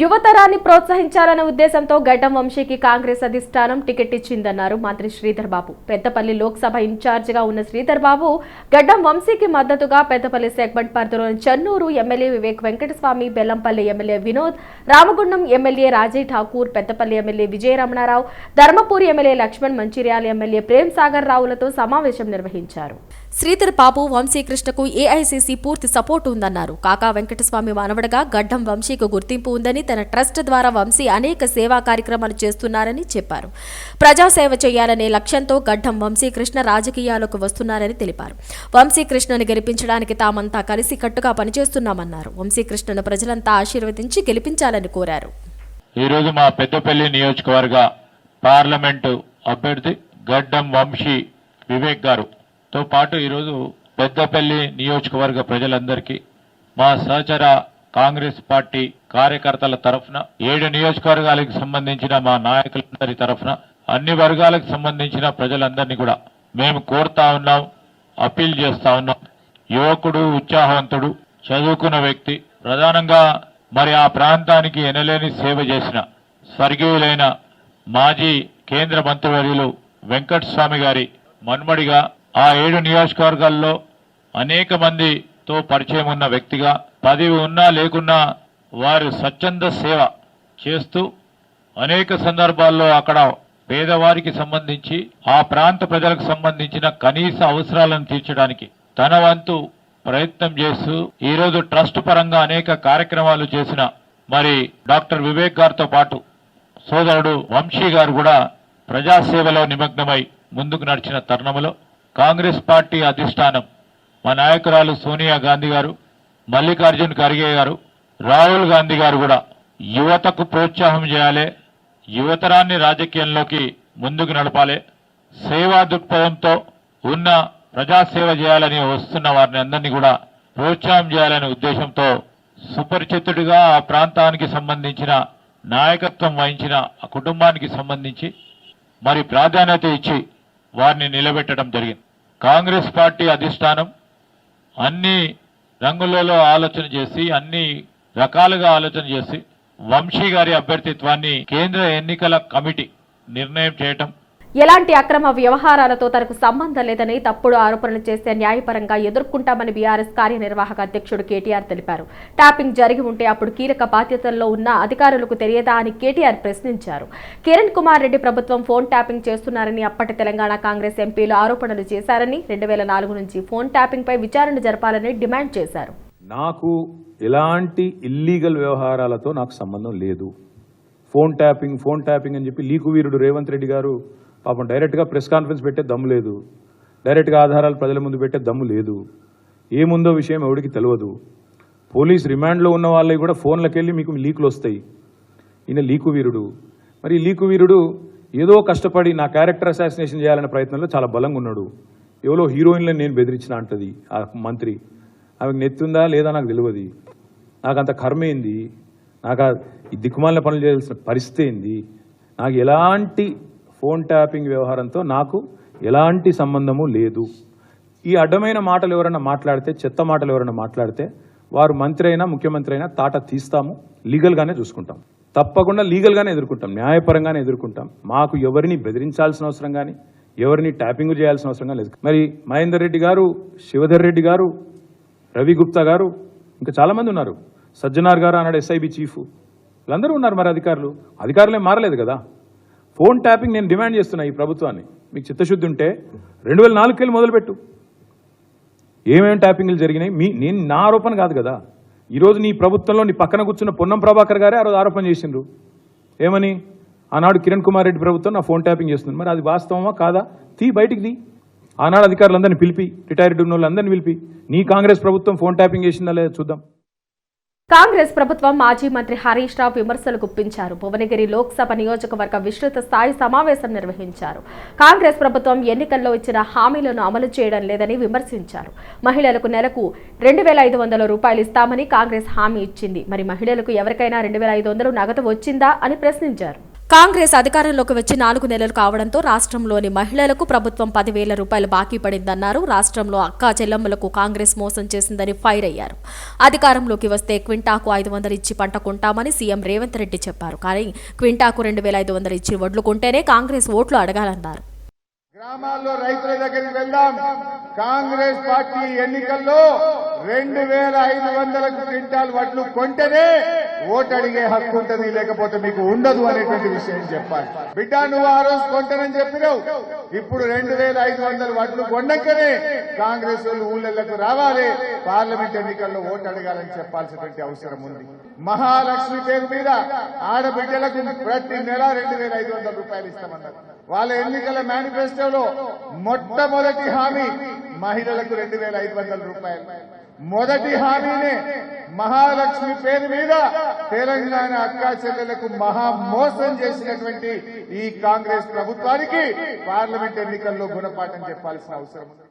యువతరాన్ని ప్రోత్సహించాలనే ఉద్దేశంతో గడ్డం వంశీకి కాంగ్రెస్ అధిష్టానం టికెట్ ఇచ్చిందన్నారు మంత్రి శ్రీధర్ బాబు. పెద్దపల్లి లోక్సభ ఇన్ఛార్జిగా ఉన్న శ్రీధర్ బాబు గడ్డం వంశీకి మద్దతుగా పెద్దపల్లి సెగ్మెంట్ పరిధిలోని Chennur MLA Vivek Venkataswamy Bellampalli MLA Vinod Ramagundam MLA Raji Thakur Peddapalli MLA Vijaya Ramanarao Dharmapuri MLA Laxman Mancherial MLA Prem Sagar రావులతో సమావేశం నిర్వహించారు. శ్రీధర్ బాబు వంశీకృష్ణకు ఏఐసీసీ పూర్తి సపోర్ట్ ఉందన్నారు. కాకా వెంకటస్వామి మానవుడిగా గడ్డం వంశీకు గుర్తింపు ఉందని తన ట్రస్ట్ ద్వారా వంశీ అనేక సేవా కార్యక్రమాలు చేస్తున్నారని చెప్పారు. ప్రజాసేవ చేయాలనే లక్ష్యంతో గడ్డం వంశీకృష్ణ రాజకీయాలకు వస్తున్నారని తెలిపారు. వంశీకృష్ణను గెలిపించడానికి తామంతా కలిసి కట్టుగా పనిచేస్తున్నామన్నారు. వంశీకృష్ణను ప్రజలంతా ఆశీర్వదించి గెలిపించాలని కోరారు. ఈరోజు మా పెద్దపల్లి నియోజకవర్గ పార్లమెంటు అభ్యర్థి గడ్డం వంశీ వివేక్ గారు తో పాటు ఈరోజు పెద్దపల్లి నియోజకవర్గ ప్రజలందరికీ మా సహచర కాంగ్రెస్ పార్టీ కార్యకర్తల తరఫున ఏడు నియోజకవర్గాలకు సంబంధించిన మా నాయకులందరి తరఫున అన్ని వర్గాలకు సంబంధించిన ప్రజలందరినీ కూడా మేము కోరుతా ఉన్నాం అప్పీల్ చేస్తా ఉన్నాం. యువకుడు ఉత్సాహవంతుడు చదువుకున్న వ్యక్తి ప్రధానంగా మరి ఆ ప్రాంతానికి ఎనలేని సేవ చేసిన స్వర్గీయులైన మాజీ కేంద్ర మంత్రివర్యులు వెంకటస్వామి గారి మన్మడిగా ఆ ఏడు నియోజకవర్గాల్లో అనేక మందితో పరిచయం ఉన్న వ్యక్తిగా పదవి ఉన్నా లేకున్నా వారు స్వచ్ఛంద సేవ చేస్తూ అనేక సందర్భాల్లో అక్కడ పేదవారికి సంబంధించి ఆ ప్రాంత ప్రజలకు సంబంధించిన కనీస అవసరాలను తీర్చడానికి తన వంతు ప్రయత్నం చేస్తూ ఈరోజు ట్రస్ట్ పరంగా అనేక కార్యక్రమాలు చేసిన మరి డాక్టర్ వివేక్ గారితో పాటు సోదరుడు వంశీ గారు కూడా ప్రజాసేవలో నిమగ్నమై ముందుకు నడిచిన తరుణంలో కాంగ్రెస్ పార్టీ అధిష్టానం మా నాయకురాలు సోనియా గాంధీ గారు మల్లికార్జున్ ఖర్గే గారు రాహుల్ గాంధీ గారు కూడా యువతకు ప్రోత్సాహం చేయాలి యువతరాన్ని రాజకీయంలోకి ముందుకు నడపాలి సేవా దృక్పథంతో ఉన్న ప్రజాసేవ చేయాలని వస్తున్న వారిని అందరినీ కూడా ప్రోత్సాహం చేయాలనే ఉద్దేశంతో సుపరిచితుడిగా ఆ ప్రాంతానికి సంబంధించిన నాయకత్వం వహించిన ఆ కుటుంబానికి సంబంధించి మరి ప్రాధాన్యత ఇచ్చి వారిని నిలబెట్టడం జరిగింది. కాంగ్రెస్ పార్టీ అధిష్టానం అన్ని రంగులలో ఆలోచన చేసి అన్ని రకాలుగా ఆలోచన చేసి వంశీ గారి అభ్యర్థిత్వాన్ని కేంద్ర ఎన్నికల కమిటీ నిర్ణయం చేయటం ఎలాంటి అక్రమ వ్యవహారాలతో తనకు సంబంధం లేదని తప్పుడు ఆరోపణలు చేస్తే న్యాయపరంగా ఎదుర్కొంటామని బీఆర్ఎస్ కార్యనిర్వాహక అధ్యక్షుడు కేటీఆర్ తెలిపారు. ట్యాపింగ్ జరిగి ఉంటే అప్పుడు కీలక బాధ్యతల్లో ఉన్న అధికారులకు తెలియదా అని కేటీఆర్ ప్రశ్నించారు. కిరణ్ కుమార్ రెడ్డి ప్రభుత్వం ఫోన్ ట్యాపింగ్ చేస్తున్నారని అప్పటి తెలంగాణ కాంగ్రెస్ ఎంపీలు ఆరోపణలు చేశారని రెండు వేల నాలుగు నుంచి ఫోన్ ట్యాపింగ్ పై విచారణ జరపాలని డిమాండ్ చేశారు. నాకు ఎలాంటి ఇల్లీగల్ వ్యవహారాలతో నాకు సంబంధం లేదు. ఫోన్ ట్యాపింగ్ ఫోన్ ట్యాపింగ్ అని చెప్పి లీకు వీరుడు రేవంత్ రెడ్డి గారు పాపం డైరెక్ట్గా ప్రెస్ కాన్ఫరెన్స్ పెట్టే దమ్ము లేదు. డైరెక్ట్గా ఆధారాలు ప్రజల ముందు పెట్టే దమ్ము లేదు. ఏముందో విషయం ఎవడికి తెలియదు పోలీస్ రిమాండ్లో ఉన్న వాళ్ళకి కూడా ఫోన్లకు వెళ్ళి మీకు లీకులు వస్తాయి ఈయన లీకు వీరుడు. మరి లీకు వీరుడు ఏదో కష్టపడి నా క్యారెక్టర్ అసాసినేషన్ చేయాలనే ప్రయత్నంలో చాలా బలంగా ఉన్నాడు ఎవరో హీరోయిన్లను నేను బెదిరించిన అంటది ఆ మంత్రి. ఆమెకు నెత్తుందా లేదా నాకు తెలియదు నాకు అంత కర్మ ఏంది? నాకు ఆ ఈ దిక్కుమాలిన పనులు చేయాల్సిన పరిస్థితి ఏంది? నాకు ఎలాంటి ఫోన్ ట్యాపింగ్ వ్యవహారంతో నాకు ఎలాంటి సంబంధము లేదు. ఈ అడ్డమైన మాటలు ఎవరైనా మాట్లాడితే చెత్త మాటలు ఎవరైనా మాట్లాడితే వారు మంత్రి అయినా ముఖ్యమంత్రి అయినా తాట తీస్తాము లీగల్గానే చూసుకుంటాం. తప్పకుండా లీగల్గానే ఎదుర్కొంటాం న్యాయపరంగానే ఎదుర్కొంటాం. మాకు ఎవరిని బెదిరించాల్సిన అవసరం కానీ ఎవరిని ట్యాపింగ్ చేయాల్సిన అవసరం కానీ లేదు. మరి మహేందర్ రెడ్డి గారు శివధర్ రెడ్డి గారు రవి గుప్తా గారు ఇంకా చాలామంది ఉన్నారు. సజ్జనార్ గారు అన్నాడు ఎస్ఐబి చీఫ్ వీళ్ళందరూ ఉన్నారు మరి అధికారులు. అధికారులే మారలేదు కదా? ఫోన్ ట్యాపింగ్ నేను డిమాండ్ చేస్తున్నా ఈ ప్రభుత్వాన్ని. మీకు చిత్తశుద్ధి ఉంటే రెండు వేల నాలుగుకెళ్ళి మొదలుపెట్టు. ఏమేమి ట్యాపింగ్లు జరిగినాయి? మీ నేను నా ఆరోపణ కాదు కదా. ఈరోజు నీ ప్రభుత్వంలో నీ పక్కన కూర్చున్న పొన్నం ప్రభాకర్ గారే ఆ రోజు ఆరోపణ చేసిండ్రు. ఏమని? ఆనాడు కిరణ్ కుమార్ రెడ్డి ప్రభుత్వం నా ఫోన్ ట్యాపింగ్ చేస్తుంది. మరి అది వాస్తవమా కాదా? తీ బయటికి తీ. ఆనాడు అధికారులందరినీ పిలిపి రిటైర్డ్ ఉన్న వాళ్ళందరినీ పిలిపి నీ కాంగ్రెస్ ప్రభుత్వం ఫోన్ ట్యాపింగ్ చేసిందా లేదా చూద్దాం. కాంగ్రెస్ ప్రభుత్వం మాజీ మంత్రి హరీష్ రావు విమర్శలు గుప్పించారు. భువనగిరి లోక్సభ నియోజకవర్గ విస్తృత స్థాయి సమావేశం నిర్వహించారు. కాంగ్రెస్ ప్రభుత్వం ఎన్నికల్లో ఇచ్చిన హామీలను అమలు చేయడం లేదని విమర్శించారు. మహిళలకు నెలకు రెండు వేల ఐదు వందల రూపాయలు ఇస్తామని కాంగ్రెస్ హామీ ఇచ్చింది. మరి మహిళలకు ఎవరికైనా రెండు వేల ఐదు వందలు నగదు వచ్చిందా అని ప్రశ్నించారు. కాంగ్రెస్ అధికారంలోకి వచ్చి నాలుగు నెలలు కావడంతో రాష్ట్రంలోని మహిళలకు ప్రభుత్వం పదివేల రూపాయలు బాకీ పడిందన్నారు. రాష్ట్రంలో అక్కా చెల్లెమ్మలకు కాంగ్రెస్ మోసం చేసిందని ఫైర్ అయ్యారు. అధికారంలోకి వస్తే క్వింటాకు ఐదు వందలు ఇచ్చి పంట కొంటామని సీఎం రేవంత్ రెడ్డి చెప్పారు. కానీ క్వింటాకు రెండు వేల ఐదు వందలు ఇచ్చి వడ్లు కొంటేనే కాంగ్రెస్ ఓట్లు అడగాలన్నారు. గ్రామాల్లో రైతుల దగ్గరికి వెళ్దాం. కాంగ్రెస్ పార్టీ ఎన్నికల్లో రెండు వేల ఐదు వందలకు క్వింటాల్ వడ్లు కొంటేనే ఓటు అడిగే హక్కు ఉంటుంది లేకపోతే మీకు ఉండదు అనేటువంటి విషయం చెప్పాలి. బిడ్డ నువ్వు ఆ రోజు కొంటనని చెప్పినావు. ఇప్పుడు రెండు వేల ఐదు వందల వడ్లు కొండకనే కాంగ్రెస్ వాళ్ళు ఊళ్ళకు రావాలి. పార్లమెంట్ ఎన్నికల్లో ఓటు అడగాలని చెప్పాల్సినటువంటి అవసరం ఉంది. మహాలక్ష్మి పేరు మీద ఆడబిడ్డలకు ప్రతి నెల రెండు వేల ఐదు వందల రూపాయలు ఇస్తామన్నారు. వాళ్ళ ఎన్నికల మేనిఫెస్టోలో మొట్టమొదటి హామీ మహిళలకు రెండు వేల ఐదు వందల రూపాయలు. మొదటి హామీనే మహాలక్ష్మి పేరు మీద తెలంగాణ అక్కా చెల్లెలకు మహా మోసం చేసినటువంటి ఈ కాంగ్రెస్ ప్రభుత్వానికి పార్లమెంట్ ఎన్నికల్లో గుణపాఠం చెప్పాల్సిన అవసరం ఉంది.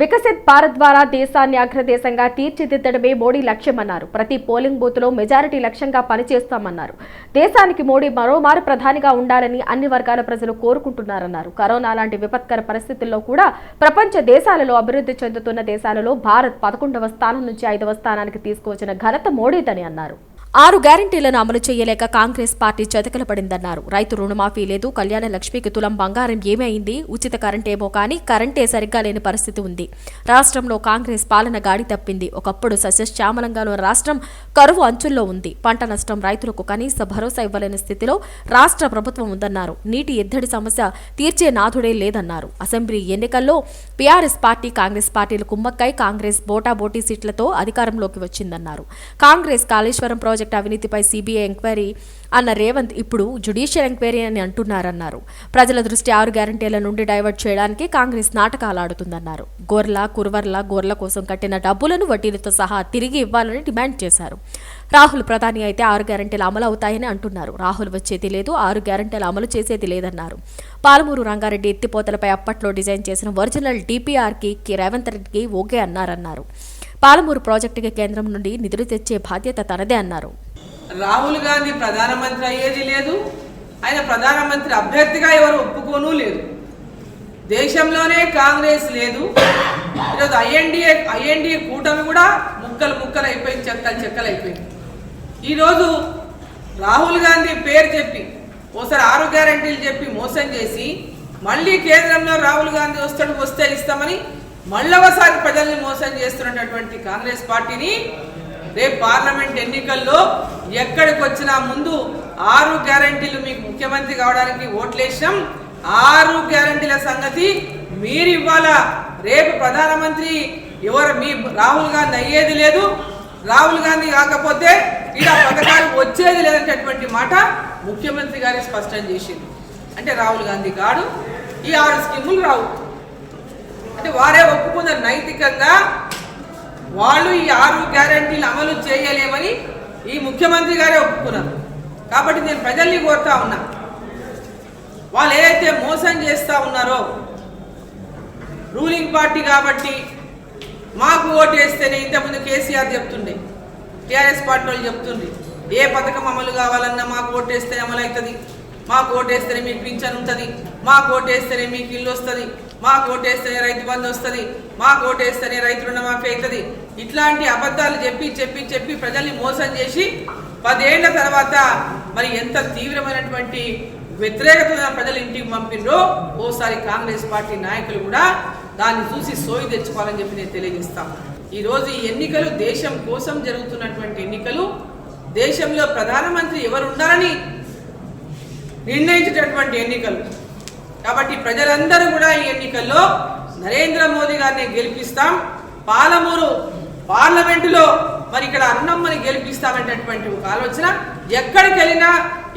వికసిత్ భారత్ ద్వారా దేశాన్ని అగ్రదేశంగా తీర్చిదిద్దడమే మోడీ లక్ష్యమన్నారు. ప్రతి పోలింగ్ బూత్లో మెజారిటీ లక్ష్యంగా పనిచేస్తామన్నారు. దేశానికి మోడీ మరోమారు ప్రధానిగా ఉండాలని అన్ని వర్గాల ప్రజలు కోరుకుంటున్నారన్నారు. కరోనా లాంటి విపత్కర పరిస్థితుల్లో కూడా ప్రపంచ దేశాలలో అభివృద్ధి చెందుతున్న దేశాలలో భారత్ పదకొండవ స్థానం నుంచి ఐదవ స్థానానికి తీసుకువచ్చిన ఘనత మోడీదని అన్నారు. ఆరు గ్యారంటీలను అమలు చేయలేక కాంగ్రెస్ పార్టీ చతికిల పడిందన్నారు రైతు రుణమాఫీ లేదు కళ్యాణ లక్ష్మికి తులం బంగారం ఏమైంది ఉచిత కరెంటేమో కానీ కరెంటే సరిగ్గా లేని పరిస్థితి ఉంది. రాష్ట్రంలో కాంగ్రెస్ పాలన గాడి తప్పింది. ఒకప్పుడు సస్యశ్యామలంగా రాష్ట్రం కరువు అంచుల్లో ఉంది. పంట నష్టం రైతులకు కనీస భరోసా ఇవ్వలేని స్థితిలో రాష్ట్ర ప్రభుత్వం ఉందన్నారు. నీటి ఎద్దడి సమస్య తీర్చే నాథుడే లేదన్నారు. అసెంబ్లీ ఎన్నికల్లో పీఆర్ఎస్ పార్టీ కాంగ్రెస్ పార్టీలు కుమ్మక్కై కాంగ్రెస్ బోటాబోటీ సీట్లతో అధికారంలోకి వచ్చిందన్నారు. కాంగ్రెస్ కాళేశ్వరం ప్రాజెక్టు అవినీతిపై సీబీఐ ఎంక్వైరీ అన్న రేవంత్ ఇప్పుడు జుడిషియల్ ఎంక్వైరీ అని అంటున్నారన్నారు. ప్రజల దృష్టి ఆరు గ్యారంటీల నుండి డైవర్ట్ చేయడానికి కాంగ్రెస్ నాటకాలు ఆడుతుందన్నారు. గొర్ల కుర్వర్ల గొర్ల కోసం కట్టిన డబ్బులను వడ్డీలతో సహా తిరిగి ఇవ్వాలని డిమాండ్ చేశారు. రాహుల్ ప్రధాని అయితే ఆరు గ్యారంటీలు అమలు అవుతాయని అంటున్నారు. రాహుల్ వచ్చేది లేదు ఆరు గ్యారంటీలు అమలు చేసేది లేదన్నారు. పాలమూరు రంగారెడ్డి ఎత్తిపోతలపై అప్పట్లో డిజైన్ చేసిన ఒరిజినల్ డిపిఆర్కి రేవంత్ రెడ్డికి ఓకే అన్నారన్నారు. పాలమూరు ప్రాజెక్టుకి కేంద్రం నుండి నిధులు తెచ్చే బాధ్యత తనదే అన్నారు. రాహుల్ గాంధీ ప్రధానమంత్రి అయ్యేది లేదు. ఆయన ప్రధానమంత్రి అభ్యర్థిగా ఎవరు ఒప్పుకోను లేదు. దేశంలోనే కాంగ్రెస్ లేదు. ఈరోజు ఐఎన్డిఏ ఐఎన్డిఏ కూటమి కూడా ముక్కలు ముక్కలు అయిపోయింది చెక్కలు చెక్కలు అయిపోయింది. ఈరోజు రాహుల్ గాంధీ పేరు చెప్పి ఓసారి ఆరు గ్యారంటీలు చెప్పి మోసం చేసి మళ్ళీ కేంద్రంలో రాహుల్ గాంధీ వస్తాడు వస్తే ఇస్తామని మళ్ళవసారి ప్రజల్ని మోసం చేస్తున్నటువంటి కాంగ్రెస్ పార్టీని రేపు పార్లమెంట్ ఎన్నికల్లో ఎక్కడికి వచ్చినా ముందు ఆరు గ్యారంటీలు మీకు ముఖ్యమంత్రి కావడానికి ఓట్లేసాం ఆరు గ్యారంటీల సంగతి మీరు ఇవ్వాల రేపు ప్రధానమంత్రి ఎవరు? మీ రాహుల్ గాంధీ అయ్యేది లేదు. రాహుల్ గాంధీ కాకపోతే ఇలా పథకాలు వచ్చేది లేదనేటటువంటి మాట ముఖ్యమంత్రి గారే స్పష్టం చేసింది. అంటే రాహుల్ గాంధీ కాడు ఈ ఆరు స్కీములు రావు. అంటే వారే ఒప్పుకున్నారు నైతికంగా వాళ్ళు ఈ ఆరు గ్యారంటీలు అమలు చేయలేమని ఈ ముఖ్యమంత్రి గారే ఒప్పుకున్నారు. కాబట్టి నేను ప్రజల్ని కోరుతా ఉన్నా. వాళ్ళు ఏదైతే మోసం చేస్తూ ఉన్నారో రూలింగ్ పార్టీ కాబట్టి మాకు ఓటు వేస్తేనే ఇంతకుముందు కేసీఆర్ చెప్తుండే టీఆర్ఎస్ పార్టీ వాళ్ళు చెప్తుండే ఏ పథకం అమలు కావాలన్నా మాకు ఓటు వేస్తేనే అమలు అవుతుంది మాకు ఓటు వేస్తేనే మీకు పింఛన్ ఉంటుంది మాకు ఓటు వేస్తేనే మీకు ఇల్లు వస్తుంది మాకు ఓటేస్తేనే రైతు బంధు వస్తుంది మాకు ఓటేస్తేనే రైతు రుణమాఫీ అవుతుంది ఇట్లాంటి అబద్ధాలు చెప్పి చెప్పి చెప్పి ప్రజల్ని మోసం చేసి పదేళ్ళ తర్వాత మరి ఎంత తీవ్రమైనటువంటి వ్యతిరేకత ప్రజలు ఇంటికి పంపిండ్రో ఓసారి కాంగ్రెస్ పార్టీ నాయకులు కూడా దాన్ని చూసి సోయి తెచ్చుకోవాలని చెప్పి నేను తెలియజేస్తాం. ఈరోజు ఈ ఎన్నికలు దేశం కోసం జరుగుతున్నటువంటి ఎన్నికలు దేశంలో ప్రధానమంత్రి ఎవరు ఉండాలని నిర్ణయించేటటువంటి ఎన్నికలు. కాబట్టి ప్రజలందరూ కూడా ఈ ఎన్నికల్లో నరేంద్ర మోదీ గారిని గెలిపిస్తాం. పాలమూరు పార్లమెంటులో మరి ఇక్కడ అన్నమ్మని గెలిపిస్తామనేటటువంటి ఒక ఆలోచన. ఎక్కడికి వెళ్ళినా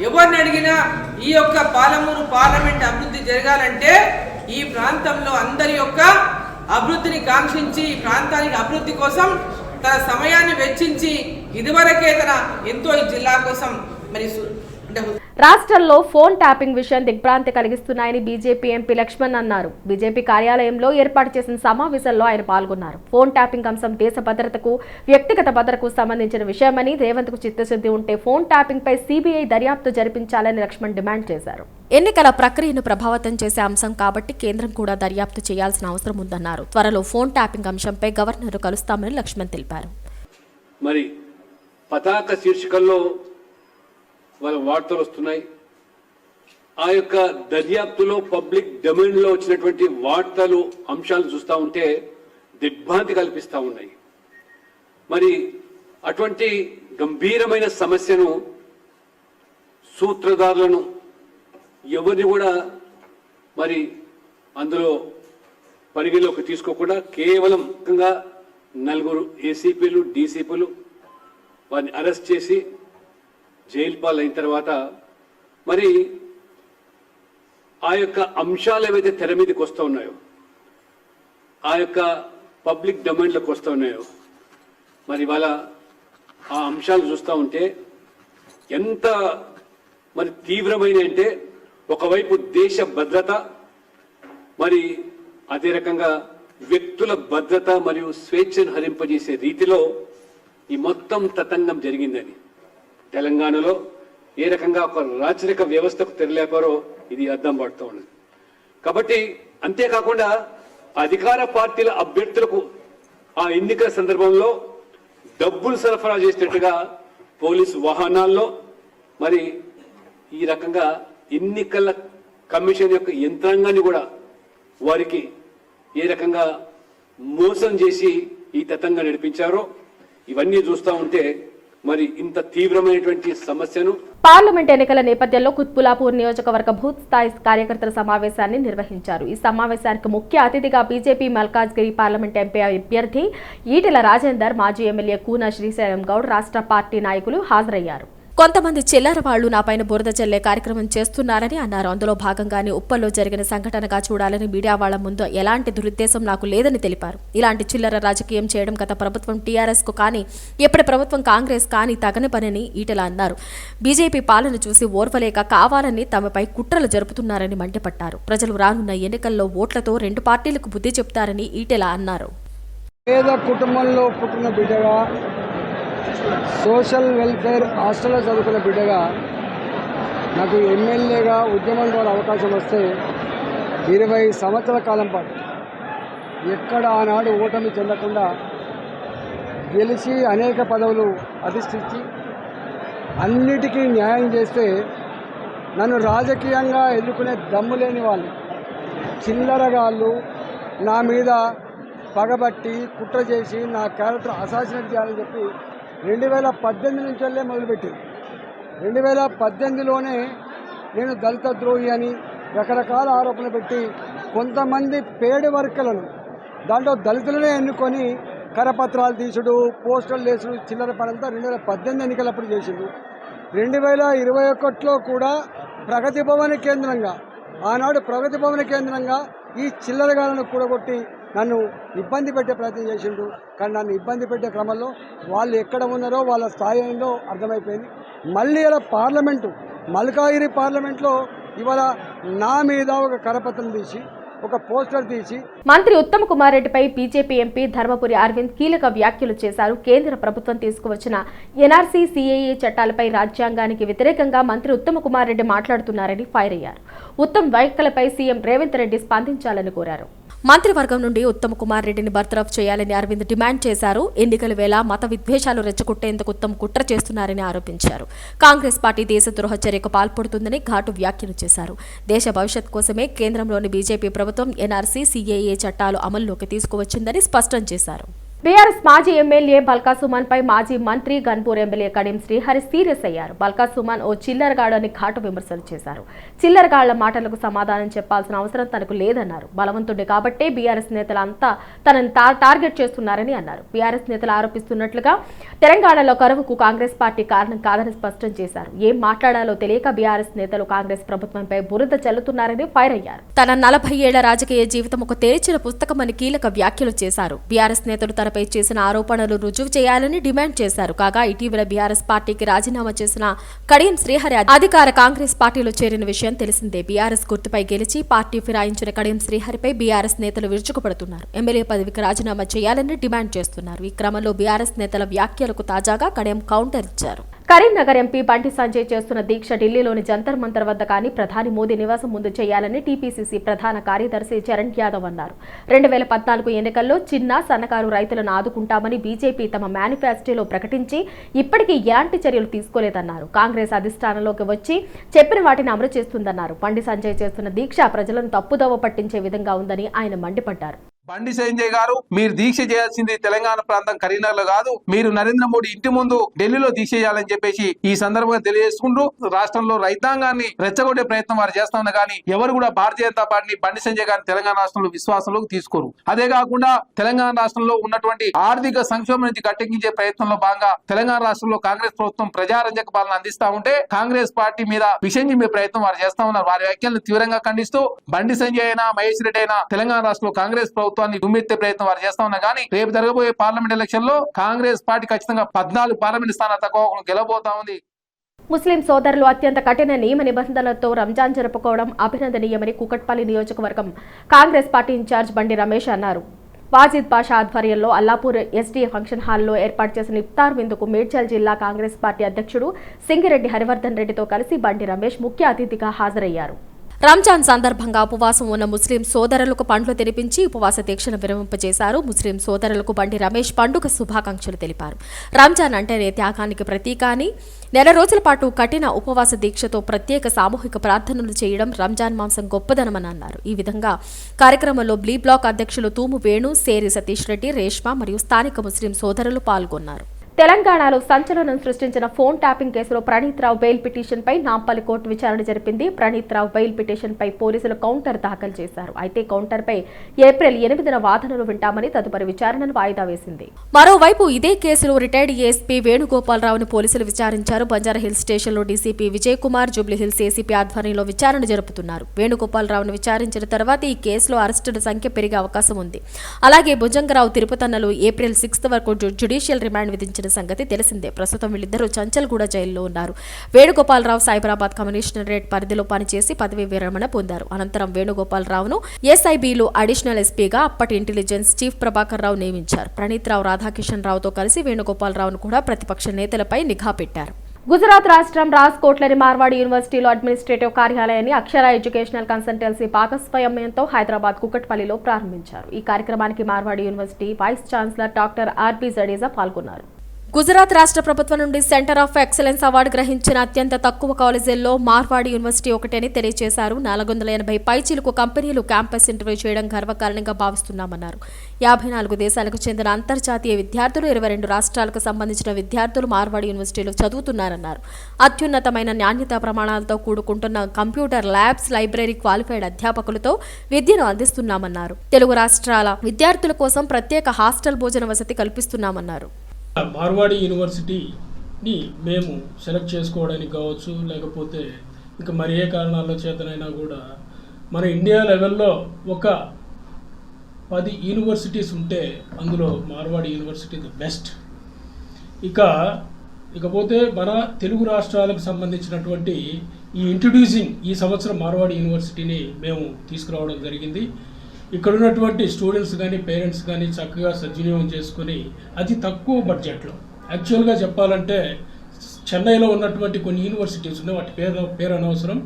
ఎవరిని అడిగినా ఈ యొక్క పాలమూరు పార్లమెంట్ అభివృద్ధి జరగాలంటే ఈ ప్రాంతంలో అందరి యొక్క అభివృద్ధిని కాంక్షించి ఈ ప్రాంతానికి అభివృద్ధి కోసం తన సమయాన్ని వెచ్చించి ఇదివరకే తన ఎంతో ఈ జిల్లా కోసం మరి అంటే రాష్ట్రంలో ఫోన్ ట్యాపింగ్ విషయం దిగ్భ్రాంతి కలిగిస్తున్నాయని బీజేపీ ఎంపీ లక్ష్మణ్ అన్నారు. బీజేపీ కార్యాలయంలో ఏర్పాటు చేసిన సమావేశంలో ఆయన పాల్గొన్నారు. ఫోన్ ట్యాపింగ్ అంశం దేశ భద్రతకు వ్యక్తిగత భద్రతకు సంబంధించిన విషయమని రేవంత్కు చిత్తశుద్ధి ఉంటే ఫోన్ ట్యాపింగ్ పై సీబీఐ దర్యాప్తు జరిపించాలని లక్ష్మణ్ డిమాండ్ చేశారు. ఎన్నికల ప్రక్రియను ప్రభావితం చేసే అంశం కాబట్టి కేంద్రం కూడా దర్యాప్తు చేయాల్సిన అవసరం ఉందన్నారు. త్వరలో ఫోన్ ట్యాపింగ్ అంశంపై గవర్నర్ కలుస్తామని లక్ష్మణ్ తెలిపారు. మరి పతాక శీర్షికల్లో వాళ్ళ వార్తలు వస్తున్నాయి. ఆ యొక్క దర్యాప్తులో పబ్లిక్ డొమైన్లో వచ్చినటువంటి వార్తలు అంశాలు చూస్తూ ఉంటే దిగ్భ్రాంతి కల్పిస్తూ ఉన్నాయి. మరి అటువంటి గంభీరమైన సమస్యను సూత్రధారులను ఎవరిని కూడా మరి అందులో పరిగణలోకి తీసుకోకుండా కేవలం నలుగురు ఏసీపీలు డీసీపీలు వారిని అరెస్ట్ చేసి జైలు పాలైన తర్వాత మరి ఆ యొక్క అంశాలు ఏవైతే తెర మీదకి వస్తూ ఉన్నాయో ఆ యొక్క పబ్లిక్ డొమైన్లోకి వస్తూ ఉన్నాయో మరి ఇవాళ ఆ అంశాలు చూస్తూ ఉంటే ఎంత మరి తీవ్రమైన అంటే ఒకవైపు దేశ భద్రత మరి అదే రకంగా వ్యక్తుల భద్రత మరియు స్వేచ్ఛను హరింపజేసే రీతిలో ఈ మొత్తం తతంగం జరిగిందని. తెలంగాణలో ఏ రకంగా ఒక రాచరిక వ్యవస్థకు తెరలేపారో ఇది అర్థం పడుతూ ఉన్నది. కాబట్టి అంతేకాకుండా అధికార పార్టీల అభ్యర్థులకు ఆ ఎన్నికల సందర్భంలో డబ్బులు సరఫరా చేసినట్టుగా పోలీసు వాహనాల్లో మరి ఈ రకంగా ఎన్నికల కమిషన్ యొక్క యంత్రాంగాన్ని కూడా వారికి ఏ రకంగా మోసం చేసి ఈ తతంగా నడిపించారో ఇవన్నీ చూస్తూ ఉంటే మరి ఇంత తీవ్రమైనటువంటి సమస్యను పార్లమెంట్ ఎన్నికల నేపథ్యంలో కుత్బులాపూర్ నియోజకవర్గ బూత్ స్థాయి కార్యకర్తల సమావేశాన్ని నిర్వహించారు. ఈ సమావేశానికి ముఖ్య అతిథిగా బీజేపీ మల్కాజ్గిరి పార్లమెంట్ ఎంపీ అభ్యర్థి ఈటెల రాజేందర్ మాజీ ఎమ్మెల్యే కూన శ్రీశైలం గౌడ్ రాష్ట్ర పార్టీ నాయకులు హాజరయ్యారు. కొంతమంది చిల్లర వాళ్ళు నాపైన బురద చల్లే కార్యక్రమం చేస్తున్నారని అన్నారు. అందులో భాగంగానే ఉప్పల్లో జరిగిన సంఘటనగా చూడాలని మీడియా వాళ్ళ ముందు ఎలాంటి దురుద్దేశం నాకు లేదని తెలిపారు. ఇలాంటి చిల్లర రాజకీయం చేయడం గత ప్రభుత్వం టీఆర్ఎస్కు కానీ ఎప్పటి ప్రభుత్వం కాంగ్రెస్ కానీ తగని పనిని ఈటెల అన్నారు. బీజేపీ పాలన చూసి ఓర్వలేక కావాలని తమపై కుట్రలు జరుపుతున్నారని మండిపడ్డారు. ప్రజలు రానున్న ఎన్నికల్లో ఓట్లతో రెండు పార్టీలకు బుద్ధి చెప్తారని ఈటెల అన్నారు. పేద కుటుంబంలో పుట్టిన బిడ్డగా సోషల్ వెల్ఫేర్ హాస్టల్లో చదువుకున్న బిడ్డగా నాకు ఎమ్మెల్యేగా ఉద్యమం ద్వారా అవకాశం వస్తే ఇరవై సంవత్సరాల కాలం పాటు ఎక్కడ ఆనాడు ఓటమి చెందకుండా గెలిచి అనేక పదవులు అధిష్ఠించి అన్నిటికీ న్యాయం చేస్తే నన్ను రాజకీయంగా ఎదుర్కొనే దమ్ము లేని వాళ్ళు చిల్లరగాళ్ళు నా మీద పగబట్టి కుట్ర చేసి నా క్యారెక్టర్ అసాసినేట్ చేయాలని చెప్పి రెండు వేల పద్దెనిమిది నుంచి వెళ్ళే మొదలుపెట్టి రెండు వేల పద్దెనిమిదిలోనే నేను దళిత ద్రోహి అని రకరకాల ఆరోపణలు పెట్టి కొంతమంది పేడు వర్కలను దాంట్లో దళితులనే ఎన్నుకొని కరపత్రాలు తీసుడు పోస్టర్లు వేసుడు చిల్లర పనంతా రెండు వేల పద్దెనిమిది ఎన్నికలప్పుడు చేసిండు. రెండు వేల ఇరవై ఒకటిలో కూడా ప్రగతి భవన కేంద్రంగా ఆనాడు ప్రగతి భవన కేంద్రంగా ఈ చిల్లరగాలను కూడగొట్టి నన్ను ఇబ్బంది పెట్టే ప్రయత్నం చేసిండు. కానీ నన్ను ఇబ్బంది పెట్టే క్రమంలో వాళ్ళు ఎక్కడ ఉన్నారో వాళ్ళ స్థాయి ఏందో అర్థమైపోయింది. మళ్ళీ ఇలా పార్లమెంటు మల్కాగిరి పార్లమెంట్లో ఇవాళ నా మీద ఒక కరపత్రం తీసి ఒక పోస్టర్ తీసి మంత్రి ఉత్తమ్ కుమార్ రెడ్డిపై బీజేపీ ఎంపీ ధర్మపురి అరవింద్ కీలక వ్యాఖ్యలు చేశారు. కేంద్ర ప్రభుత్వం తీసుకువచ్చిన ఎన్ఆర్సీ సీఏఏ చట్టాలపై రాజ్యాంగానికి వ్యతిరేకంగా మంత్రి ఉత్తమ్ కుమార్ రెడ్డి మాట్లాడుతున్నారని ఫైర్ అయ్యారు. ఉత్తమ్ వైఖలపై సీఎం రేవంత్ రెడ్డి స్పందించాలని కోరారు. మంత్రివర్గం నుండి ఉత్తమ్ కుమార్ రెడ్డిని బర్తరఫ్ చేయాలని అరవింద్ డిమాండ్ చేశారు. ఎన్నికల వేళ మత విద్వేషాలు రెచ్చగొట్టేందుకు ఉత్తమ్ కుట్ర చేస్తున్నారని ఆరోపించారు. కాంగ్రెస్ పార్టీ దేశద్రోహ చర్యకు పాల్పడుతుందని ఘాటు వ్యాఖ్యలు చేశారు. దేశ భవిష్యత్ కోసమే కేంద్రంలోని బీజేపీ ప్రభుత్వం ఎన్ఆర్సీ సీఏఏ చట్టాలు అమల్లోకి తీసుకువచ్చిందని స్పష్టం చేశారు. బీఆర్ఎస్ మాజీ ఎమ్మెల్యే బల్కా సుమన్ పై మాజీ మంత్రి గన్పూర్ ఎమ్మెల్యే కడియం శ్రీహరి సీరియస్ అయ్యారు. బల్కా సుమన్ ఓ చిల్లరగాడు అని ఘాటు విమర్శలు చేశారు. చిల్లరగాళ్ళ మాటలకు సమాధానం చెప్పాల్సిన అవసరం తనకు లేదన్నారు. బలవంతుడే కాబట్టే బీఆర్ఎస్ నేతలు అంతా తనను టార్గెట్ చేస్తున్నారని అన్నారు. బీఆర్ఎస్ నేతలు ఆరోపిస్తున్నట్లుగా తెలంగాణలో కరువుకు కాంగ్రెస్ పార్టీ కారణం కాదని స్పష్టం చేశారు. ఏం మాట్లాడాలో తెలియక బీఆర్ఎస్ నేతలు కాంగ్రెస్ ప్రభుత్వంపై బురద చల్లుతున్నారని ఫైర్ అయ్యారు. తన నలభై ఏళ్ళ రాజకీయ జీవితం ఒక తెరిచిన పుస్తకమని కీలక వ్యాఖ్యలు చేశారు. బీఆర్ఎస్ నేతలు తన తనపై చేసిన ఆరోపణలు రుజువు చేయాలని డిమాండ్ చేశారు. కాగా ఇటీవల బీఆర్ఎస్ పార్టీకి రాజీనామా చేసిన కడియం శ్రీహరి అధికార కాంగ్రెస్ పార్టీలో చేరిన విషయం తెలిసిందే. బీఆర్ఎస్ గుర్తుపై గెలిచి పార్టీ ఫిరాయించిన కడియం శ్రీహరిపై బీఆర్ఎస్ నేతలు విరుచుకుపడుతున్నారు. ఎమ్మెల్యే పదవికి రాజీనామా చేయాలని డిమాండ్ చేస్తున్నారు. ఈ క్రమంలో బీఆర్ఎస్ నేతల వ్యాఖ్యలకు తాజాగా కడియం కౌంటర్ ఇచ్చారు. కరీంనగర్ ఎంపీ బండి సంజయ్ చేస్తున్న దీక్ష ఢిల్లీలోని జంతర్ మంతర్ వద్ద కానీ ప్రధాని మోదీ నివాసం ముందు చేయాలని టీపీసీసీ ప్రధాన కార్యదర్శి చరణ్ యాదవ్ అన్నారు. రెండు వేల పద్నాలుగు ఎన్నికల్లో చిన్న సన్నకారు రైతులను ఆదుకుంటామని బీజేపీ తమ మేనిఫెస్టోలో ప్రకటించి ఇప్పటికీ ఎలాంటి చర్యలు తీసుకోలేదన్నారు. కాంగ్రెస్ అధిష్టానంలోకి వచ్చి చెప్పిన వాటిని అమలు చేస్తుందన్నారు. బండి సంజయ్ చేస్తున్న దీక్ష ప్రజలను తప్పుదోవ పట్టించే విధంగా ఉందని ఆయన మండిపడ్డారు. బండి సంజయ్ గారు మీరు దీక్ష చేయాల్సింది తెలంగాణ ప్రాంతం కరీంనగర్లో కాదు మీరు నరేంద్ర మోడీ ఇంటి ముందు ఢిల్లీలో దీక్ష చేయాలని చెప్పేసి ఈ సందర్భంగా తెలియజేసుకుంటూ రాష్ట్రంలో రైతాంగాన్ని రెచ్చగొట్టే ప్రయత్నం వారు చేస్తున్నారు కానీ ఎవరు కూడా భారతీయ జనతా పార్టీని బండి సంజయ్ గారిని తెలంగాణ రాష్ట్రంలో విశ్వాసంలోకి తీసుకోరు. అదే కాకుండా తెలంగాణ రాష్ట్రంలో ఉన్నటువంటి ఆర్థిక సంక్షోభం నుంచి గట్టెక్కించే ప్రయత్నంలో భాగంగా తెలంగాణ రాష్ట్రంలో కాంగ్రెస్ ప్రభుత్వం ప్రజారంజక పాలన అందిస్తా ఉంటే కాంగ్రెస్ పార్టీ మీద విషయం చెప్పే ప్రయత్నం వారు చేస్తా ఉన్నారు. వారి వ్యాఖ్యలను తీవ్రంగా ఖండిస్తూ బండి సంజయ్ అయినా మహేష్ రెడ్డి అయినా తెలంగాణ రాష్ట్రంలో కాంగ్రెస్ ప్రభుత్వం ప్రభుత్వాన్ని దుమ్మెత్తే ప్రయత్నం వారు చేస్తా ఉన్నా కానీ రేపు జరగబోయే పార్లమెంట్ ఎలక్షన్లో కాంగ్రెస్ పార్టీ ఖచ్చితంగా పద్నాలుగు పార్లమెంట్ స్థానాలు తక్కువ గెలబోతా ఉంది. ముస్లిం సోదరులు అత్యంత కఠిన నియమ నిబంధనలతో రంజాన్ జరుపుకోవడం అభినందనీయమని కుకట్పల్లి నియోజకవర్గం కాంగ్రెస్ పార్టీ ఇన్ఛార్జ్ బండి రమేష్ అన్నారు. వాజిద్ పాషా ఆధ్వర్యంలో అల్లాపూర్ ఎస్డీ ఫంక్షన్ హాల్లో ఏర్పాటు చేసిన ఇఫ్తార్ విందుకు మేడ్చల్ జిల్లా కాంగ్రెస్ పార్టీ అధ్యక్షుడు సింగిరెడ్డి హరివర్ధన్ రెడ్డితో కలిసి బండి రమేష్ ముఖ్య అతిథిగా హాజరయ్యారు. రంజాన్ సందర్భంగా ఉపవాసం ఉన్న ముస్లిం సోదరులకు పండ్లు తినిపించి ఉపవాస దీక్షను విరమింపజేశారు. ముస్లిం సోదరులకు బండి రమేష్ పండుగ శుభాకాంక్షలు తెలిపారు. రంజాన్ అంటేనే త్యాగానికి ప్రతీక అని నెల రోజుల పాటు కఠిన ఉపవాస దీక్షతో ప్రత్యేక సామూహిక ప్రార్థనలు చేయడం రంజాన్ మాంసం గొప్పదనమని అన్నారు. ఈ విధంగా కార్యక్రమంలో బ్లీ బ్లాక్ అధ్యక్షులు తూము వేణు సేరి సతీష్ రెడ్డి రేష్మ మరియు స్థానిక ముస్లిం సోదరులు పాల్గొన్నారు. తెలంగాణలో సంచలనం సృష్టించిన ఫోన్ ట్యాపింగ్ కేసులో ప్రణీత్ రావు బెయిల్ పిటిషన్ పై నాంపల్లి కోర్టు విచారణ జరిపింది. ప్రణీత్ రావు బెయిల్ పిటిషన్ పై పోలీసులు కౌంటర్ దాఖలు చేశారు. అయితే కౌంటర్పై ఏప్రిల్ ఎనిమిదిన వాదనలు వింటామని తదుపరి విచారణను వాయిదా వేసింది. మరోవైపు ఇదే కేసులో రిటైర్డ్ ఏఎస్పీ వేణుగోపాలరావును పోలీసులు విచారించారు. బంజారాహిల్స్ స్టేషన్లో డీసీపీ విజయ్ కుమార్ జూబ్లీహిల్స్ ఏసీపీ ఆధ్వర్యంలో విచారణ జరుపుతున్నారు. వేణుగోపాలరావును విచారించిన తర్వాత ఈ కేసులో అరెస్టుల సంఖ్య పెరిగే అవకాశం ఉంది. అలాగే భుజంగరావు తిరుపతన్నలు ఏప్రిల్ సిక్స్త్ వరకు జుడిషియల్ జ్యుడిషియల్ రిమాండ్ విధించిన సంగతి తెలిసిందే. ప్రస్తుతం వీళ్ళిద్దరూ చంచల్గూడ జైల్లో ఉన్నారు. వేణుగోపాలరావు సైబరాబాద్ కమిషనరేట్ పరిధిలో పనిచేసి పదవి విరమణ పొందారు. అనంతరం వేణుగోపాలరావును ఎస్ఐబిలో అడిషనల్ ఎస్పీగా అప్పటి ఇంటెలిజెన్స్ చీఫ్ ప్రభాకర్ రావు నియమించారు. ప్రణీత్ రావు రాధాకిషన్ రావుతో కలిసి వేణుగోపాలరావును కూడా ప్రతిపక్ష నేతలపై నిఘా పెట్టారు. గుజరాత్ రాష్ట్రం రాజ్కోట్లోని మార్వాడి యూనివర్సిటీలో అడ్మినిస్ట్రేటివ్ కార్యాలయాన్ని అక్షర ఎడ్యుకేషనల్ కన్సల్టెన్సీ భాగస్వామ్యంతో హైదరాబాద్ కుకట్పల్లిలో ప్రారంభించారు. ఈ కార్యక్రమానికి Marwadi university vice chancellor doctor RB Jadeja పాల్గొన్నారు. గుజరాత్ రాష్ట్ర ప్రభుత్వం నుండి సెంటర్ ఆఫ్ ఎక్సలెన్స్ అవార్డు గ్రహించిన అత్యంత తక్కువ కాలేజీల్లో మార్వాడి యూనివర్సిటీ ఒకటని తెలియజేశారు నాలుగు వందల ఎనభై పైచీలకు కంపెనీలు క్యాంపస్ ఇంటర్వ్యూ చేయడం గర్వకారణంగా భావిస్తున్నామన్నారు. యాభై నాలుగు దేశాలకు చెందిన అంతర్జాతీయ విద్యార్థులు ఇరవై రెండు రాష్ట్రాలకు సంబంధించిన విద్యార్థులు మార్వాడి యూనివర్సిటీలో చదువుతున్నారన్నారు. అత్యున్నతమైన నాణ్యతా ప్రమాణాలతో కూడుకుంటున్న కంప్యూటర్ ల్యాబ్స్ లైబ్రరీ క్వాలిఫైడ్ అధ్యాపకులతో విద్యను అందిస్తున్నామన్నారు. తెలుగు రాష్ట్రాల విద్యార్థుల కోసం ప్రత్యేక హాస్టల్ భోజన వసతి కల్పిస్తున్నామన్నారు. మార్వాడి యూనివర్సిటీని మేము సెలెక్ట్ చేసుకోవడానికి కావచ్చు లేకపోతే ఇంకా మరి ఏ కారణాల చేతనైనా కూడా మన ఇండియా లెవెల్లో ఒక పది యూనివర్సిటీస్ ఉంటే అందులో మార్వాడి యూనివర్సిటీ ద బెస్ట్. ఇక ఇకపోతే మన తెలుగు రాష్ట్రాలకు సంబంధించినటువంటి ఈ ఇంట్రడ్యూసింగ్ ఈ సంవత్సరం మార్వాడి యూనివర్సిటీని మేము తీసుకురావడం జరిగింది. ఇక్కడ ఉన్నటువంటి స్టూడెంట్స్ కానీ పేరెంట్స్ కానీ చక్కగా సద్వినియోగం చేసుకొని అతి తక్కువ బడ్జెట్లో యాక్చువల్గా చెప్పాలంటే చెన్నైలో ఉన్నటువంటి కొన్ని యూనివర్సిటీస్ ఉన్నాయి. వాటి పేరు పేరు అనవసరం.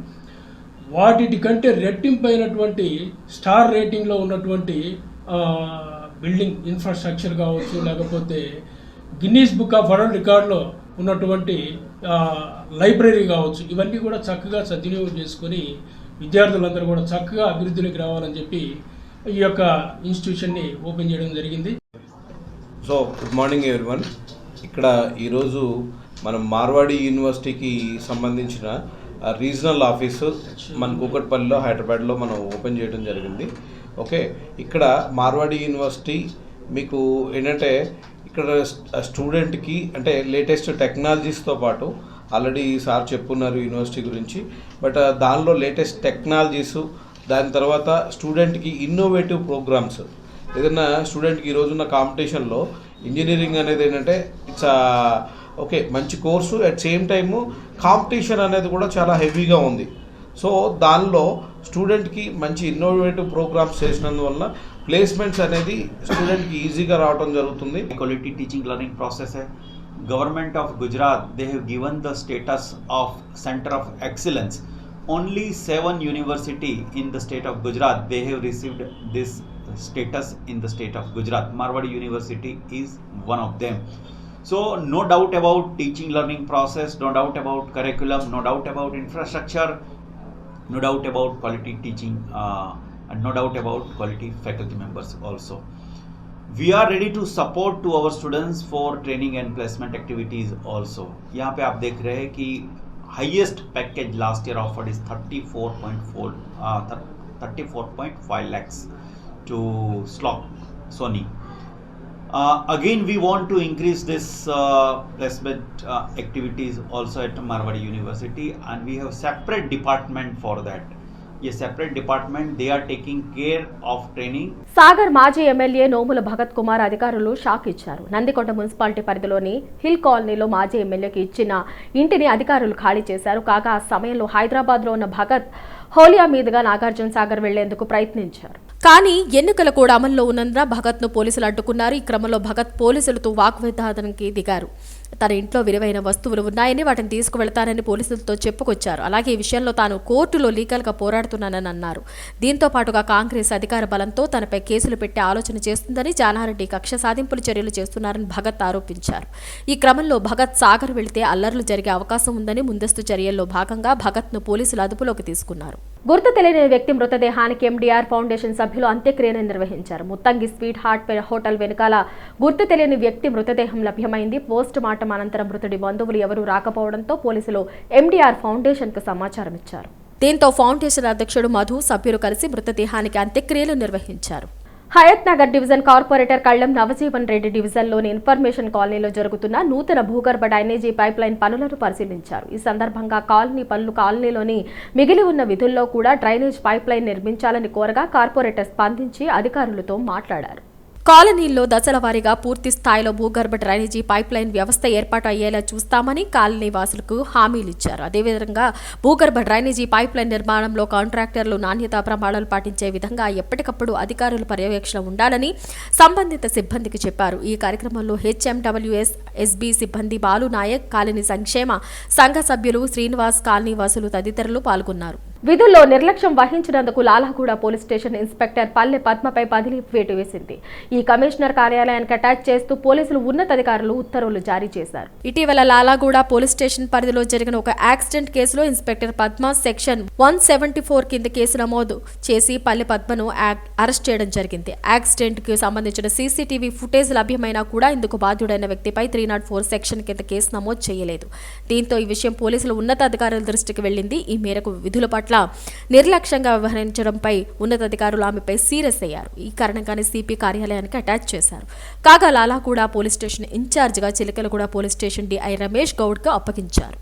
వాటి కంటే రెట్టింపు అయినటువంటి స్టార్ రేటింగ్లో ఉన్నటువంటి బిల్డింగ్ ఇన్ఫ్రాస్ట్రక్చర్ కావచ్చు లేకపోతే గిన్నీస్ బుక్ ఆఫ్ వరల్డ్ రికార్డులో ఉన్నటువంటి లైబ్రరీ కావచ్చు ఇవన్నీ కూడా చక్కగా సద్వినియోగం చేసుకొని విద్యార్థులందరూ కూడా చక్కగా అభివృద్ధిలోకి రావాలని చెప్పి ఈ యొక్క ఇన్స్టిట్యూషన్ని ఓపెన్ చేయడం జరిగింది. సో గుడ్ మార్నింగ్ వన్ ఇక్కడ ఈరోజు మనం మార్వాడి యూనివర్సిటీకి సంబంధించిన రీజనల్ ఆఫీసు మన కూకట్పల్లిలో హైదరాబాద్లో మనం ఓపెన్ చేయడం జరిగింది. ఓకే ఇక్కడ మార్వాడి యూనివర్సిటీ మీకు ఏంటంటే ఇక్కడ స్టూడెంట్కి అంటే లేటెస్ట్ టెక్నాలజీస్తో పాటు ఆల్రెడీ సార్ చెప్పున్నారు యూనివర్సిటీ గురించి బట్ దానిలో లేటెస్ట్ టెక్నాలజీస్ దాని తర్వాత స్టూడెంట్కి ఇన్నోవేటివ్ ప్రోగ్రామ్స్ ఏదైనా స్టూడెంట్కి ఈ రోజున్న కాంపిటీషన్లో ఇంజనీరింగ్ అనేది ఏంటంటే ఇట్స్ ఓకే మంచి course at same time competition అనేది కూడా చాలా హెవీగా ఉంది. సో దానిలో స్టూడెంట్కి మంచి ఇన్నోవేటివ్ ప్రోగ్రామ్స్ చేసినందువల్ల ప్లేస్మెంట్స్ అనేది స్టూడెంట్కి ఈజీగా రావడం జరుగుతుంది. Quality teaching learning process government of Gujarat they they given the status of centre of excellence only seven university in the state of gujarat they have received this status in the state of gujarat marwadi university is one of them so no doubt about teaching learning process no doubt about curriculum no doubt about infrastructure no doubt about quality teaching uh, and no doubt about quality faculty members also we are ready to support to our students for training and placement activities also यहाँ पे आप देख रहे हैं कि highest package last year offered is 34.4 uh, 34.5 lakhs to slot sony. Uh, again we want to increase this uh, placement uh, activities also at marwadi university and we have separate department for that Sagar మాజీ MLA Nomula Bhagat Kumar అధికారులు shock ఇచ్చారు. Nandikonda municipality పరిధిలోని hill కాలనీలో మాజీ ఎమ్మెల్యేకి ఇచ్చిన ఇంటిని అధికారులు ఖాళీ చేశారు. కాగా ఆ సమయంలో హైదరాబాద్లో ఉన్న భగత్ హోలియా మీదుగా నాగార్జున సాగర్ వెళ్ళేందుకు ప్రయత్నించారు. కానీ ఎన్నికలు కూడా అమల్లో ఉన్నందున భగత్ను పోలీసులు అడ్డుకున్నారు. ఈ క్రమంలో భగత్ పోలీసులతో వాగ్వాదానికి దిగారు. తన ఇంట్లో విలువైన వస్తువులు ఉన్నాయని వాటిని తీసుకువెళ్తానని పోలీసులతో చెప్పుకొచ్చారు. అలాగే ఈ విషయంలో తాను కోర్టులో లీగల్గా పోరాడుతున్నానని అన్నారు. దీంతో పాటుగా కాంగ్రెస్ అధికార బలంతో తనపై కేసులు పెట్టే ఆలోచన చేస్తుందని జానారెడ్డి కక్ష సాధింపులు చర్యలు చేస్తున్నారని భగత్ ఆరోపించారు. ఈ క్రమంలో భగత్ సాగర్ వెళితే అల్లర్లు జరిగే అవకాశం ఉందని ముందస్తు చర్యల్లో భాగంగా భగత్ను పోలీసులు అదుపులోకి తీసుకున్నారు. గుర్తు తెలియని వ్యక్తి మృతదేహానికి ఎండీఆర్ ఫౌండేషన్ సభ్యులు అంత్యక్రియను నిర్వహించారు. ముత్తంగి స్వీట్ హార్ట్ పే- హోటల్ వెనుకాల గుర్తు తెలియని వ్యక్తి మృతదేహం లభ్యమైంది. పోస్ట్ మార్టం అనంతరం మృతుడి బంధువులు ఎవరూ రాకపోవడంతో పోలీసులు ఎండీఆర్ ఫౌండేషన్కు సమాచారం ఇచ్చారు దీంతో ఫౌండేషన్ అధ్యక్షుడు మధు సభ్యులు కలిసి మృతదేహానికి అంత్యక్రియలు నిర్వహించారు. హయత్ నగర్ డివిజన్ కార్పొరేటర్ కళ్ళం నవజీవన్ రెడ్డి డివిజన్లోని ఇన్ఫర్మేషన్ కాలనీలో జరుగుతున్న నూతన భూగర్భ డ్రైనేజీ పైప్లైన్ పనులను పరిశీలించారు. ఈ సందర్భంగా కాలనీ పనులు కాలనీలోని మిగిలి ఉన్న విధుల్లో కూడా డ్రైనేజ్ పైప్లైన్ నిర్మించాలని కోరగా కార్పొరేటర్ స్పందించి అధికారులతో మాట్లాడారు. కాలనీల్లో దశల వారీగా పూర్తి స్థాయిలో భూగర్భ డ్రైనేజీ పైప్ లైన్ వ్యవస్థ ఏర్పాటు అయ్యేలా చూస్తామని కాలనీ వాసులకు హామీలు ఇచ్చారు అదేవిధంగా భూగర్భ డ్రైనేజీ పైప్ లైన్ నిర్మాణంలో కాంట్రాక్టర్లు నాణ్యతా ప్రమాణాలు పాటించే విధంగా ఎప్పటికప్పుడు అధికారుల పర్యవేక్షణ ఉండాలని సంబంధిత సిబ్బందికి చెప్పారు. ఈ కార్యక్రమంలో హెచ్ఎండబ్ల్యూఎస్ ఎస్బీ సిబ్బంది బాలు నాయక్ కాలనీ సంక్షేమ సంఘ సభ్యులు శ్రీనివాస్ కాలనీ వాసులు తదితరులు పాల్గొన్నారు. విధుల్లో నిర్లక్ష్యం వహించినందుకు Lalaguda police station inspector Palle పద్మపై బదిలీ వేటు వేసింది. ఈ కమిషనర్ కార్యాలయానికి అటాచ్ చేస్తూ పోలీసులు ఉన్నతాధికారులు ఉత్తర్వులు జారీ చేశారు. ఇటీవల లాలాగూడ పోలీస్ స్టేషన్ పరిధిలో జరిగిన ఒక యాక్సిడెంట్ కేసులో inspector Padma section one seventy four కింద కేసు నమోదు చేసి పల్లె పద్మను అరెస్ట్ చేయడం జరిగింది. యాక్సిడెంట్కి సంబంధించిన సీసీటీవీ ఫుటేజ్ లభ్యమైనా కూడా ఇందుకు బాధ్యుడైన వ్యక్తిపై త్రీ నాట్ ఫోర్ సెక్షన్ కింద కేసు నమోదు చేయలేదు. దీంతో ఈ విషయం పోలీసులు ఉన్నతాధికారుల దృష్టికి వెళ్ళింది. ఈ మేరకు విధుల పట్ల నిర్లక్ష్యంగా వ్యవహరించడంపై ఉన్నతాధికారులు ఆమెపై సీరియస్ అయ్యారు. ఈ కారణంగానే సిపి కార్యాలయానికి అటాచ్ చేశారు. కాగా లాలా కూడా పోలీస్ స్టేషన్ ఇన్ఛార్జిగా Chilakalaguda police station DI Ramesh గౌడ్కు అప్పగించారు.